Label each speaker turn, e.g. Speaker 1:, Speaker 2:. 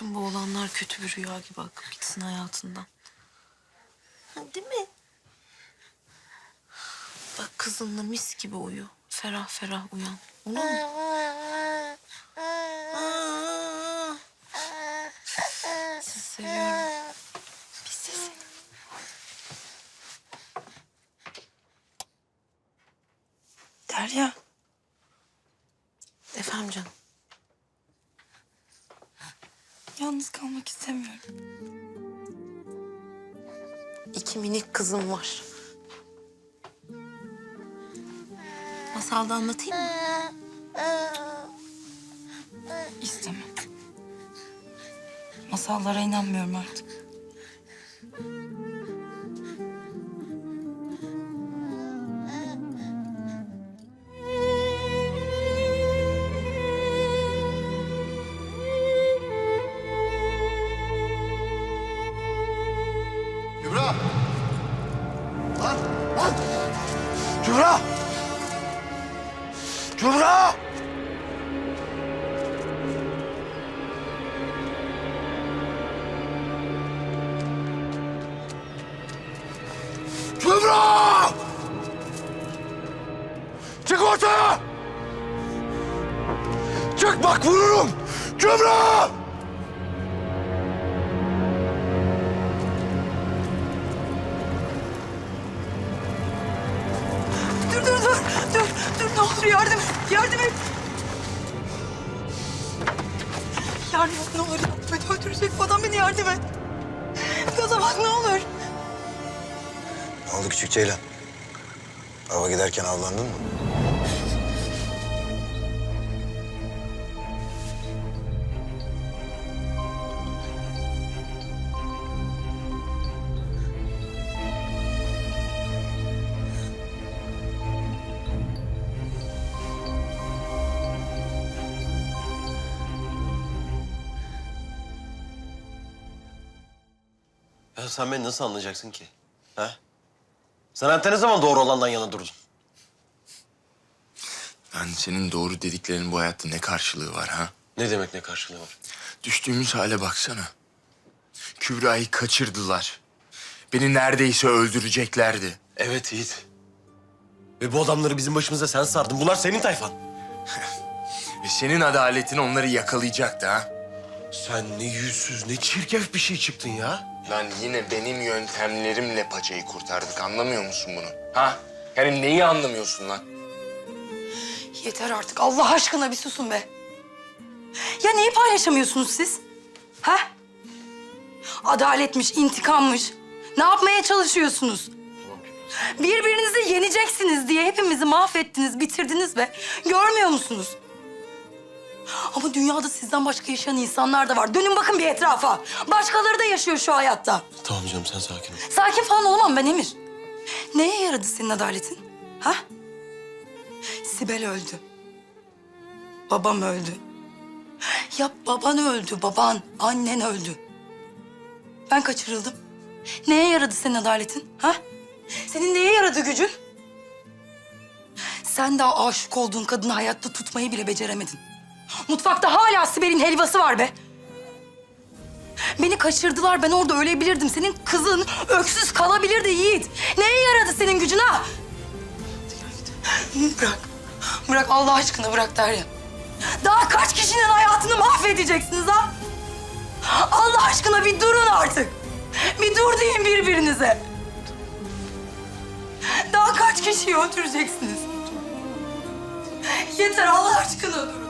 Speaker 1: Bütün bu olanlar kötü bir rüya gibi akıp gitsin hayatından. Ha, Değil mi? Bak kızınla mis gibi uyu. Ferah ferah uyan. Olur mu? Aa. Sizi seviyorum. Biz de seni. Derya. Efendim canım.
Speaker 2: Yalnız kalmak istemiyorum.
Speaker 1: İki minik kızım var. Masalda anlatayım mı?
Speaker 2: İstemem. Masallara inanmıyorum artık.
Speaker 3: Kübra! Lan! Lan! Kübra! Kübra! Kübra! Çık ortaya! Çık bak vururum! Kübra!
Speaker 2: Olur yardım et. Yardım et. Yardım et ne olur yardım et. Öldürecek bu adam beni yardım et. Gaza bak ne olur.
Speaker 3: Ne oldu küçük Ceylan? Ava giderken avlandın mı?
Speaker 4: Ya sen beni nasıl anlayacaksın ki? Ha? Sen hatta ne zaman doğru olandan yana durdun?
Speaker 5: Ben senin doğru dediklerinin bu hayatta ne karşılığı var ha?
Speaker 4: Ne demek ne karşılığı var?
Speaker 5: Düştüğümüz hale baksana. Kübra'yı kaçırdılar. Beni neredeyse öldüreceklerdi.
Speaker 4: Evet Yiğit. Ve bu adamları bizim başımıza sen sardın. Bunlar senin tayfan.
Speaker 5: Ve senin adaletin onları yakalayacaktı ha?
Speaker 4: Sen ne yüzsüz, ne çirkef bir şey çıktın ya.
Speaker 5: Lan yine benim yöntemlerimle paçayı kurtardık. Anlamıyor musun bunu? Ha? Yani neyi anlamıyorsun lan?
Speaker 2: Yeter artık Allah aşkına bir susun be. Ya neyi paylaşamıyorsunuz siz? Ha? Adaletmiş, intikammış. Ne yapmaya çalışıyorsunuz? Birbirinizi yeneceksiniz diye hepimizi mahvettiniz, bitirdiniz be. Görmüyor musunuz? Ama dünyada sizden başka yaşayan insanlar da var. Dönün bakın bir etrafa. Başkaları da yaşıyor şu hayatta.
Speaker 4: Tamam canım sen sakin ol.
Speaker 2: Sakin falan olamam ben Emir. Neye yaradı senin adaletin? Ha? Sibel öldü. Babam öldü. Ya baban öldü, baban, annen öldü. Ben kaçırıldım. Neye yaradı senin adaletin? Ha? Senin neye yaradı gücün? Sen daha aşık olduğun kadını hayatta tutmayı bile beceremedin. Mutfakta hala Sibel'in helvası var be. Beni kaçırdılar. Ben orada ölebilirdim. Senin kızın öksüz kalabilirdi Yiğit. Neye yaradı senin gücün ha? Bırak. Bırak Allah aşkına bırak Derya. Daha kaç kişinin hayatını mahvedeceksiniz ha? Allah aşkına bir durun artık. Bir dur deyin birbirinize. Daha kaç kişiyi öldüreceksiniz? Yeter Allah aşkına durun.